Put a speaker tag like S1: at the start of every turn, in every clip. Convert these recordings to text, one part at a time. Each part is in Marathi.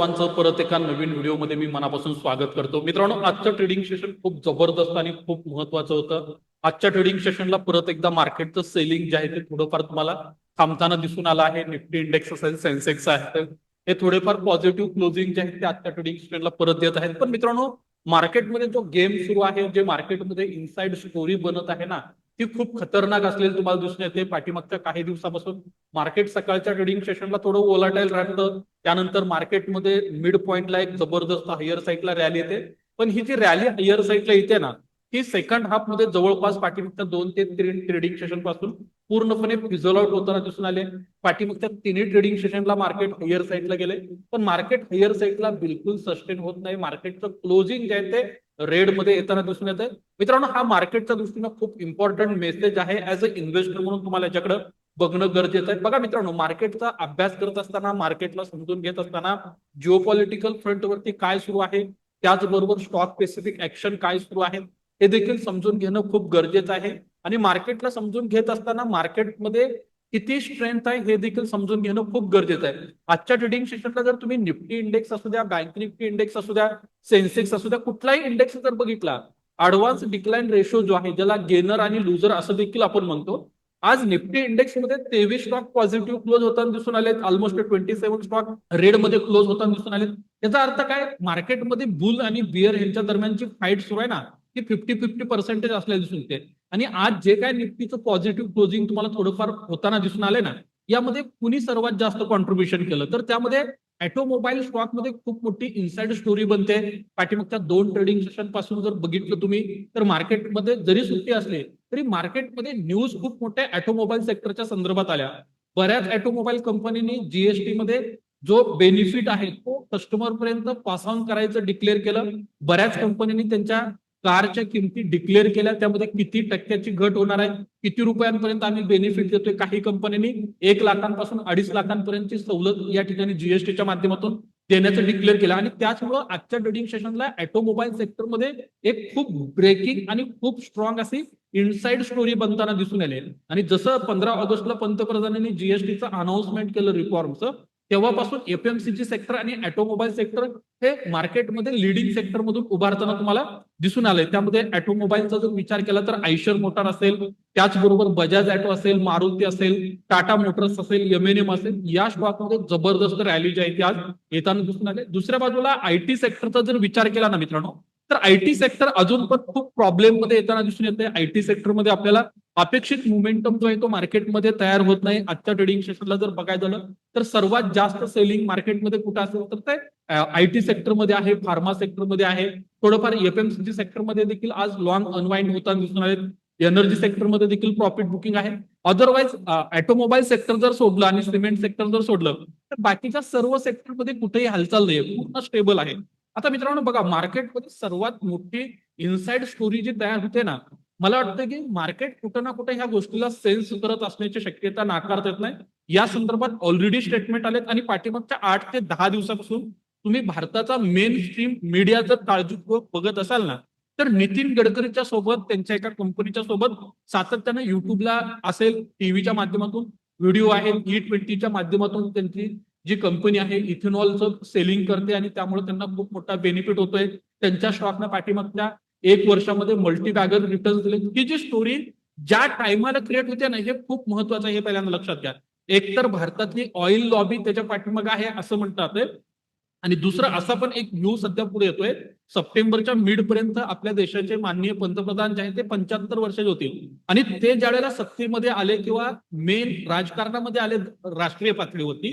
S1: सर्वांचं परत एका नवीन व्हिडिओमध्ये मी मनापासून स्वागत करतो. मित्रांनो आजचं ट्रेडिंग सेशन खूप जबरदस्त आणि खूप महत्वाचं होतं. आजच्या ट्रेडिंग सेशनला परत एकदा मार्केटचं सेलिंग जे आहे ते थोडंफार तुम्हाला थांबताना दिसून आलं आहे. निफ्टी इंडेक्स असेल सेन्सेक्स आहे हे थोडेफार पॉझिटिव्ह क्लोजिंग जे आहे ते आजच्या ट्रेडिंग सेशनला परत येत आहेत. पण मित्रांनो मार्केटमध्ये जो गेम सुरू आहे जे मार्केटमध्ये इनसाइड स्टोरी बनत आहे ना ती खूप खतरनाक असलेली तुम्हाला दिसून येते. पाठीमागच्या काही दिवसापासून मार्केट सकाळच्या ट्रेडिंग सेशनला थोडं ओलाटाईल राहतं. त्यानंतर मार्केटमध्ये मिड पॉइंटला एक जबरदस्त हायर साईडला रॅली येते. पण ही जी रॅली हायर साईडला येते ना ही सेकंड हाफमध्ये जवळपास पाठीमागच्या दोन ते तीन ट्रेडिंग सेशनपासून पूर्णपणे फिझल आउट होताना दिसून आले. पाठीमागच्या तिन्ही ट्रेडिंग सेशनला मार्केट हायर साईडला गेले. पण मार्केट हायर साईडला बिलकुल सस्टेन होत नाही. मार्केटचं क्लोजिंग जे आहे ते रेडमध्ये येताना दिसून येत आहे मित्रांनो हा मार्केटच्या दृष्टीनं खूप इम्पॉर्टंट मेसेज आहे ऍज अ इन्व्हेस्टर म्हणून तुम्हाला याच्याकडे बघणं गरजेचं आहे. बघा मित्रांनो मार्केटचा अभ्यास करत असताना मार्केटला समजून घेत असताना जिओपॉलिटिकल फ्रंटवरती काय सुरू आहे? त्याचबरोबर स्टॉक स्पेसिफिक ऍक्शन काय सुरू आहे? हे देखील समजून घेणं खूप गरजेचं आहे. आणि मार्केटला समजून घेत असताना मार्केटमध्ये किती स्ट्रेंथ आहे हे देखील समजून घेणं खूप गरजेचं आहे. आजच्या ट्रेडिंग सेशनला जर तुम्ही निफ्टी इंडेक्स असू द्या बँक निफ्टी इंडेक्स असू द्या सेन्सेक्स असू द्या कुठलाही इंडेक्स जर बघितला ऍडव्हान्स डिक्लाइन रेशो जो आहे ज्याला गेनर आणि लुजर असं देखील आपण म्हणतो आज निफ्टी इंडेक्समध्ये तेवीस स्टॉक पॉझिटिव्ह क्लोज होताना दिसून आले ऑलमोस्ट ट्वेंटी सेव्हन स्टॉक रेडमध्ये क्लोज होताना दिसून आले याचा अर्थ काय? मार्केटमध्ये बुल आणि बिअर यांच्या दरम्यानची फाईट सुरू आहे ना ती फिफ्टी फिफ्टी पर्सेंटेज असल्या दिसून येते. आणि आज जे काय निफ्टीचं पॉझिटिव्ह क्लोजिंग तुम्हाला थोडंफार होताना दिसून आले ना यामध्ये कुणी सर्वात जास्त कॉन्ट्रीब्युशन केलं? तर त्यामध्ये ऑटोमोबाईल स्टॉकमध्ये खूप मोठी इन्साइड स्टोरी बनते. पाठीमागच्या दोन ट्रेडिंग सेशनपासून जर बघितलं तुम्ही तर मार्केटमध्ये जरी सुट्टी असली तरी मार्केटमध्ये न्यूज खूप मोठ्या ऑटोमोबाईल सेक्टरच्या संदर्भात आल्या. बऱ्याच ऑटोमोबाईल कंपनीनी जीएसटी मध्ये जो बेनिफिट आहे तो कस्टमर पर्यंत पास ऑन करायचं डिक्लेअर केलं. बऱ्याच कंपन्यांनी त्यांच्या कारच्या किमती डिक्लेअर केल्या त्यामध्ये किती टक्क्याची घट होणार आहे किती रुपयांपर्यंत आम्ही बेनिफिट देतोय काही कंपन्यांनी एक लाखांपासून अडीच लाखांपर्यंतची सवलत या ठिकाणी जीएसटीच्या माध्यमातून देण्याचं डिक्लेअर केलं. आणि त्याचमुळं आजच्या ट्रेडिंग सेशनला ऑटोमोबाईल सेक्टरमध्ये एक खूप ब्रेकिंग आणि खूप स्ट्रॉंग अशी इनसाइड स्टोरी बनताना दिसून आले आणि जसं पंधरा ऑगस्टला पंतप्रधानांनी जीएसटीचं अनाउन्समेंट केलं रिफॉर्मचं तेव्हापासून एफएमसीजी सेक्टर आणि ऑटोमोबाईल सेक्टर हे मार्केटमध्ये लिडिंग सेक्टर मधून उभारताना तुम्हाला दिसून आलंय. त्यामध्ये ऑटोमोबाईलचा जर विचार केला तर आयशर मोटार असेल त्याचबरोबर बजाज ऑटो असेल मारुती असेल टाटा मोटर्स असेल एमएनएम असेल या स्टॉकमध्ये जबरदस्त रॅली जी आहे ती आज येताना दिसून आले दुसऱ्या बाजूला आयटी सेक्टरचा जर विचार केला ना मित्रांनो तर आयटी सेक्टर अजून पण खूप प्रॉब्लेममध्ये येताना दिसून येते आयटी सेक्टरमध्ये आपल्याला अपेक्षित मुमेंटम जो आहे तो मार्केटमध्ये तयार होत नाही. आजच्या ट्रेडिंग सेशनला जर बघायचं झालं तर सर्वात जास्त सेलिंग मार्केटमध्ये कुठं असेल तर ते आयटी सेक्टरमध्ये आहे फार्मा सेक्टरमध्ये आहे. थोडंफार एफएमसीजी सेक्टरमध्ये देखील आज लॉंग अनवाइंड होताना दिसून आले एनर्जी सेक्टरमध्ये देखील प्रॉफिट बुकिंग आहे. अदरवाईज ऑटोमोबाईल सेक्टर जर सोडलं आणि सिमेंट सेक्टर जर सोडलं तर बाकीच्या सर्व सेक्टरमध्ये कुठेही हालचाल नाही पूर्ण स्टेबल आहे. आता मित्रांनो बघा मार्केटमध्ये सर्वात मोठी इनसाइड स्टोरी जी तयार होते ना मला वाटतं की मार्केट कुठं ना कुठं ह्या गोष्टीला सेन्स करत असण्याची शक्यता नाकारता येत नाही. या संदर्भात ऑलरेडी स्टेटमेंट आलेत आणि पाठीमागच्या आठ ते दहा दिवसापासून तुम्ही भारताचा मेन स्ट्रीम मीडिया जर काळजीपूर्वक बघत असाल ना तर नितीन गडकरीच्या सोबत त्यांच्या एका कंपनीच्या सोबत सातत्यानं युट्यूबला असेल टीव्हीच्या माध्यमातून व्हिडिओ आहे ई ट्वेंटीच्या माध्यमातून त्यांची जी कंपनी आहे इथेनॉलचं सेलिंग करते आणि त्यामुळे त्यांना खूप मोठा बेनिफिट होतोय. त्यांच्या स्टॉकनं पाठीमागच्या एक वर्षामध्ये मल्टी बॅगर रिटर्न दिले. ही जी स्टोरी ज्या टायमाला क्रिएट होते ना हे खूप महत्वाचं आहे हे पहिल्यांदा लक्षात घ्या. एकतर भारतातली ऑइल लॉबी त्याच्या पाठीमाग आहे असं म्हणतात आणि दुसरं असा पण एक व्ह्यू सध्या पुढे येतोय. सप्टेंबरच्या मिड पर्यंत आपल्या देशाचे माननीय पंतप्रधान जे आहेत ते पंच्याहत्तर वर्षाचे होतील. आणि ते ज्या वेळेला सत्तेमध्ये आले किंवा मेन राजकारणामध्ये आले राष्ट्रीय पातळीवरती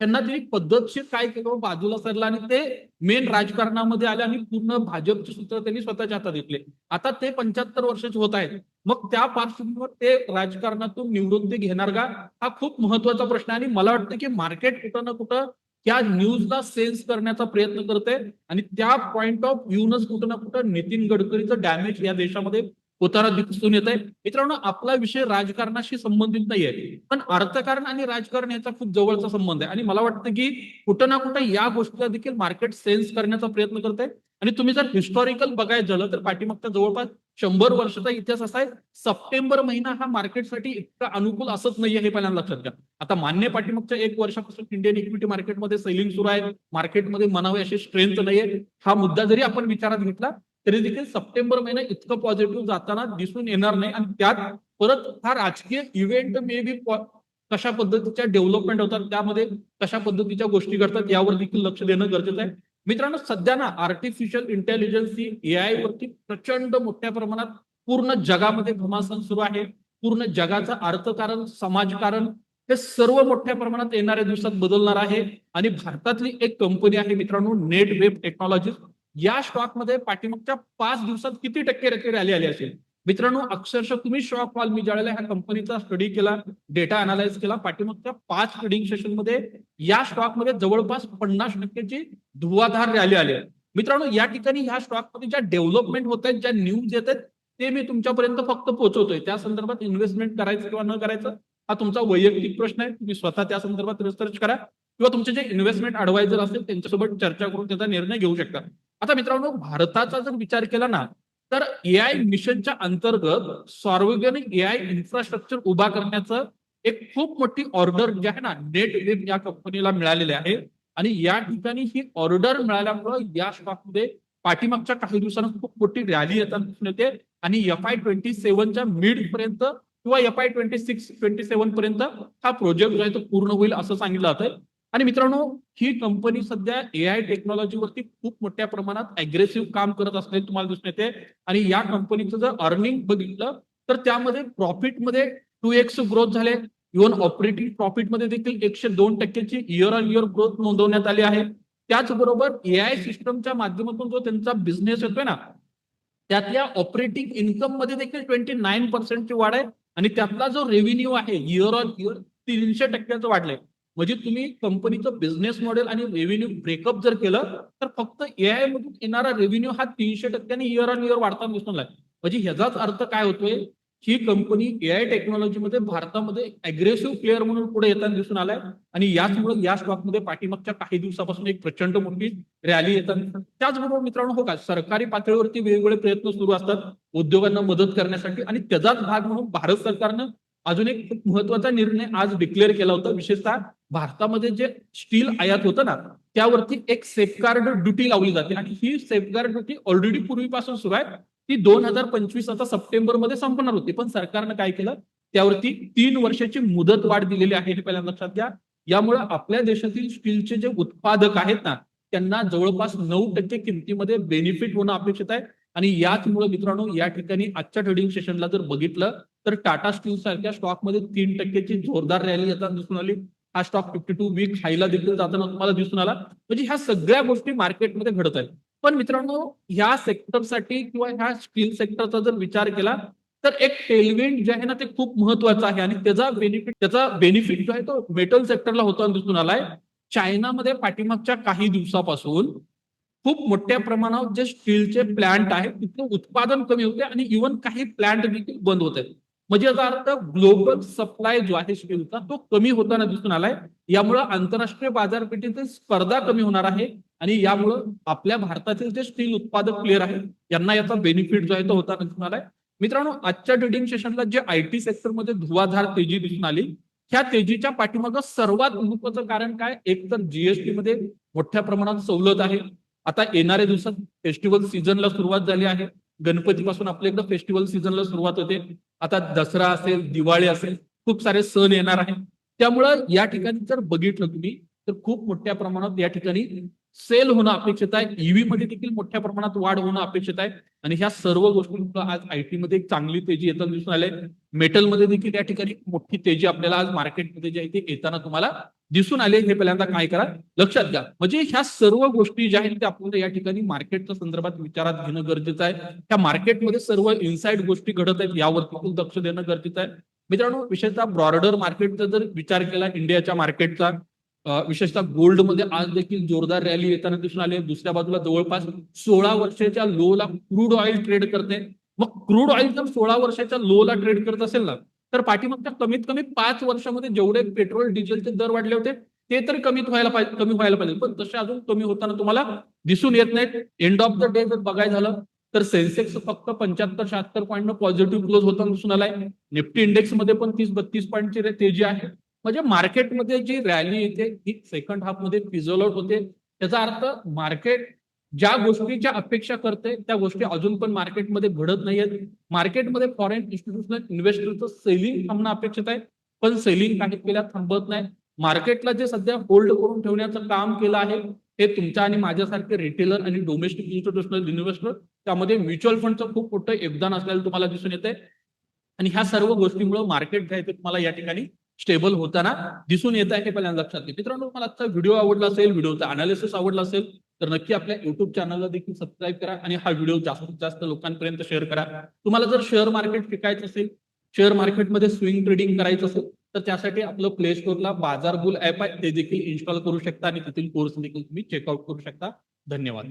S1: त्यांना त्यांनी पद्धतशीर काय केलं बाजूला सरला आणि ते मेन राजकारणामध्ये आले आणि पूर्ण भाजपचे सूत्र त्यांनी स्वतःच्या हातात घेतले. आता ते पंच्याहत्तर वर्षाचे होत आहेत. मग त्या पार्श्वभूमीवर ते राजकारणातून निवृत्ती घेणार का? हा खूप महत्त्वाचा प्रश्न आहे आणि मला वाटतं की मार्केट कुठं ना कुठं त्या न्यूजला सेन्स करण्याचा प्रयत्न करते आणि त्या पॉइंट ऑफ व्ह्यूनच कुठं ना कुठं नितीन गडकरीचं डॅमेज या देशामध्ये उतारा दिसून येत आहे मित्रांनो आपला विषय राजकारणाशी संबंधित नाहीये. पण अर्थकारण आणि राजकारण याचा खूप जवळचा संबंध आहे. आणि मला वाटतं की कुठं ना कुठं या गोष्टीला देखील मार्केट सेन्स करण्याचा प्रयत्न करते आणि तुम्ही जर हिस्टॉरिकल बघायचं झालं तर पाठीमागचा जवळपास शंभर वर्षाचा इतिहास असा आहे. सप्टेंबर महिना हा मार्केटसाठी इतका अनुकूल असत नाहीये हे पहिल्यांदा लक्षात घ्या. आता मान्य पाठीमागच्या एक वर्षापासून इंडियन इक्विटी मार्केटमध्ये सेलिंग सुरू आहे. मार्केटमध्ये म्हणावे अशी स्ट्रेंथ नाहीये. हा मुद्दा जरी आपण विचारात घेतला तरी देखील सप्टेंबर महिना इतकं पॉझिटिव्ह जाताना दिसून येणार नाही. आणि त्यात परत हा राजकीय इव्हेंट मे बी कशा पद्धतीच्या डेव्हलपमेंट होतात त्यामध्ये कशा पद्धतीच्या गोष्टी घडतात यावर देखील लक्ष देणं गरजेचं आहे. मित्रांनो सध्या ना आर्टिफिशियल इंटेलिजन्स ही एआय वरती प्रचंड मोठ्या प्रमाणात पूर्ण जगामध्ये भमासन सुरू आहे. पूर्ण जगाचं अर्थकारण समाजकारण हे सर्व मोठ्या प्रमाणात येणाऱ्या दिवसात बदलणार आहे. आणि भारतातली एक कंपनी आहे मित्रांनो नेट वेब टेक्नॉलॉजीज या स्टॉकमध्ये पाठीमागच्या पाच दिवसात किती टक्के रॅली आली असेल? मित्रांनो अक्षरशः तुम्ही शॉक व्हाल. मी ज्यावेळेला ह्या कंपनीचा स्टडी केला डेटा अनालाइज केला पाठीमागच्या पाच ट्रेडिंग सेशनमध्ये या स्टॉकमध्ये जवळपास पन्नास टक्क्याची धुवाधार रॅली आली आहे. मित्रांनो या ठिकाणी ह्या स्टॉकमध्ये ज्या डेव्हलपमेंट होत आहेत ज्या न्यूज येत आहेत ते मी तुमच्यापर्यंत फक्त पोहोचवतोय. त्या संदर्भात इन्व्हेस्टमेंट करायचं किंवा न करायचं हा तुमचा वैयक्तिक प्रश्न आहे. तुम्ही स्वतः त्या संदर्भात रिसर्च करा किंवा तुमचे जे इन्व्हेस्टमेंट अडवायझर असेल त्यांच्यासोबत चर्चा करून त्याचा निर्णय घेऊ शकता. आता मित्रांनो भारताचा जर विचार केला ना तर एआय मिशनच्या अंतर्गत सार्वजनिक एआय इन्फ्रास्ट्रक्चर उभा करण्याचं एक खूप मोठी ऑर्डर जी आहे ना नेट वेब या कंपनीला मिळालेली आहे. आणि या ठिकाणी ही ऑर्डर मिळाल्यामुळं या स्टॉकमध्ये पाठीमागच्या काही दिवसांना खूप मोठी रॅली येताना दिसून येते. आणि एफ आय ट्वेंटी सेव्हनच्या मिड पर्यंत किंवा F Y twenty six twenty seven पर्यंत हा प्रोजेक्ट जो आहे तो पूर्ण होईल असं सांगितलं जातं आणि मित्रांनो ही कंपनी सध्या एआय टेक्नॉलॉजीवरती खूप मोठ्या प्रमाणात अग्रेसिव्ह काम करत असल्याचे तुम्हाला दिसून येते. आणि या कंपनीचं जर अर्निंग बघितलं तर त्यामध्ये प्रॉफिटमध्ये टू एक्स ग्रोथ झाले. इव्हन ऑपरेटिंग प्रॉफिटमध्ये देखील एकशे दोन टक्क्याची इयर ऑन इयर ग्रोथ नोंदवण्यात आली आहे. त्याचबरोबर एआय सिस्टमच्या माध्यमातून जो त्यांचा बिझनेस येतोय ना त्यातल्या ऑपरेटिंग इन्कममध्ये देखील ट्वेंटी नाईन पर्सेंटची वाढ आहे. आणि त्यातला जो रेव्हेन्यू आहे इयर ऑन इयर तीनशे टक्क्याचं वाढलंय. म्हणजे तुम्ही कंपनीचं बिझनेस मॉडेल आणि रेव्हेन्यू ब्रेकअप जर केलं तर फक्त एआय मधून येणारा रेव्हेन्यू हा तीनशे टक्क्याने इयर ऑन इयर वाढताना दिसून आलाय. म्हणजे ह्याचाच अर्थ काय होतोय? ही कंपनी एआय टेक्नॉलॉजीमध्ये भारतामध्ये अग्रेसिव्ह प्लेअर म्हणून पुढे येताना दिसून आलाय. आणि याचमुळे या स्टॉकमध्ये पाठीमागच्या काही दिवसापासून एक प्रचंड मोठी रॅली येताना त्याचबरोबर मित्रांनो हो का? सरकारी पातळीवरती वेगवेगळे प्रयत्न सुरू असतात. उद्योगांना मदत करण्यासाठी. आणि त्याचाच भाग म्हणून भारत सरकारनं अजून एक महत्त्वाचा निर्णय आज डिक्लेअर केला होता. विशेषतः भारतामध्ये जे स्टील आयात होतं ना त्यावरती एक सेफगार्ड ड्युटी लावली जाते. आणि ही सेफगार्ड ड्युटी ऑलरेडी पूर्वीपासून सुरू आहे. ती दोन हजार पंचवीस आता सप्टेंबरमध्ये संपणार होती. पण सरकारनं काय केलं? त्यावरती तीन वर्षाची मुदत वाढ दिलेली आहे हे पहिल्यांदा लक्षात घ्या. यामुळे आपल्या देशातील स्टीलचे जे उत्पादक आहेत ना त्यांना जवळपास नऊ टक्के किमतीमध्ये बेनिफिट होणं अपेक्षित आहे. आणि याचमुळे मित्रांनो या ठिकाणी आजच्या ट्रेडिंग सेशनला जर बघितलं तर टाटा स्टील सारख्या स्टॉकमध्ये तीन टक्क्याची जोरदार रॅली येताना दिसून आली. हा स्टॉक फिफ्टी टू वीक हायला देखील जाताना तुम्हाला दिसून आला. म्हणजे ह्या सगळ्या गोष्टी मार्केटमध्ये घडत आहेत. पण मित्रांनो ह्या सेक्टरसाठी किंवा ह्या स्टील सेक्टरचा जर विचार केला तर एक टेलविंड जे आहे ना ते खूप महत्वाचं आहे. आणि त्याचा बेनिफिट त्याचा बेनिफिट जो आहे तो मेटल सेक्टरला होताना दिसून आलाय. चायनामध्ये पाठीमागच्या काही दिवसापासून खूप मोठ्या प्रमाणावर जे स्टीलचे प्लांट आहेत तिथे उत्पादन कमी होते आणि इव्हन काही प्लांट देखील बंद होत आहेत म्हणजे याचा अर्थ ग्लोबल सप्लाय जो आहे स्टीलचा तो कमी होताना दिसून आलाय. यामुळं आंतरराष्ट्रीय बाजारपेठेतील स्पर्धा कमी होणार आहे आणि यामुळं आपल्या भारतातील जे स्टील उत्पादक प्लेअर आहेत यांना याचा बेनिफिट जो आहे तो होताना दिसून आलाय. मित्रांनो आजच्या ट्रेडिंग सेशनला जे आय टी सेक्टरमध्ये धुवाधार तेजी दिसून आली ह्या तेजीच्या पाठीमागं सर्वात महत्वाचं कारण काय? एक तर जीएसटी मध्ये मोठ्या प्रमाणात सवलत आहे. आता येणाऱ्या दिवसात फेस्टिवल सीझनला सुरुवात झाली आहे. गणपतीपासून आपल्या इकडे फेस्टिवल सीझनला सुरुवात होते. आता दसरा असेल दिवाळी असेल खूप सारे सण येणार आहेत. त्यामुळं या ठिकाणी जर बघितलं तुम्ही तर खूप मोठ्या प्रमाणात या ठिकाणी सेल होणं अपेक्षित आहे ईव्ही मध्ये देखील मोठ्या प्रमाणात वाढ होणं अपेक्षित आहे. आणि ह्या सर्व गोष्टी आज आयटी मध्ये एक चांगली तेजी येताना दिसून आले. मेटलमध्ये देखील या ठिकाणी मोठी तेजी आपल्याला आज मार्केटमध्ये जी आहे ती येताना तुम्हाला दिसून आले. हे पहिल्यांदा काय करा? लक्षात घ्या. म्हणजे ह्या सर्व गोष्टी ज्या आहेत त्या आपल्याला या ठिकाणी मार्केटच्या संदर्भात विचारात घेणं गरजेचं आहे. त्या मार्केटमध्ये सर्व इनसाइड गोष्टी घडत आहेत यावरती लक्ष देणं गरजेचं आहे. मित्रांनो विशेषतः ब्रॉडर मार्केटचा जर विचार केला इंडियाच्या मार्केटचा विशेषतः गोल्डमध्ये आज देखील जोरदार रॅली येताना दिसून आले दुसऱ्या बाजूला जवळपास सोळा वर्षाच्या लोला क्रूड ऑइल ट्रेड करते. मग क्रूड ऑइल जर सोळा वर्षाच्या लोला ट्रेड करत असेल ना तर पाठीमागच्या कमीत कमी पाच वर्षामध्ये जेवढे पेट्रोल डिझेलचे दर वाढले होते ते तरी कमी व्हायला पाहिजे कमी व्हायला पाहिजे. पण तसे अजून कमी होताना तुम्हाला दिसून येत नाहीत. एंड ऑफ द डे जर बघायला झालं तर सेन्सेक्स फक्त पंच्याहत्तर शहात्तर पॉईंट पॉझिटिव्ह क्लोज होताना दिसून आलाय. निफ्टी इंडेक्समध्ये पण तीस बत्तीस पॉईंटची तेजी आहे. म्हणजे मार्केटमध्ये जी रॅली येते ही सेकंड हाफमध्ये फिझल आउट होते. त्याचा अर्थ मार्केट ज्या गोष्टीच्या अपेक्षा करते त्या गोष्टी अजून पण मार्केटमध्ये घडत नाहीयेत. मार्केटमध्ये फॉरेन इन्स्टिट्यूशनल इन्व्हेस्टरचं सेलिंग थांबणं अपेक्षित आहे पण सेलिंग काही केल्या थांबत नाही. मार्केटला जे सध्या होल्ड करून ठेवण्याचं काम केलं आहे हे तुमच्या आणि माझ्यासारखे रिटेलर आणि डोमेस्टिक इन्स्टिट्यूशनल इन्व्हेस्टर त्यामध्ये म्युच्युअल फंडचं खूप मोठं योगदान असलेलं तुम्हाला दिसून येते आणि ह्या सर्व गोष्टीमुळे मार्केट जे आहे ते तुम्हाला या ठिकाणी स्टेबल होताना दिसून येत आहे हे पहिल्यांदा लक्षात घ्या. मित्रांनो मला आजचा व्हिडिओ आवडला असेल व्हिडिओचा अनालिसिस आवडला असेल तर नक्की आपल्या युट्यूब चॅनलला देखील सबस्क्राईब करा आणि हा व्हिडिओ जास्तीत जास्त लोकांपर्यंत शेअर करा. तुम्हाला जर शेअर मार्केट शिकायचं असेल शेअर मार्केटमध्ये स्विंग ट्रेडिंग करायचं असेल तर त्यासाठी आपलं प्ले स्टोअरला बाजार बुल ऍप आहे ते देखील इन्स्टॉल करू शकता आणि तेथील कोर्स देखील तुम्ही चेकआउट करू शकता. धन्यवाद.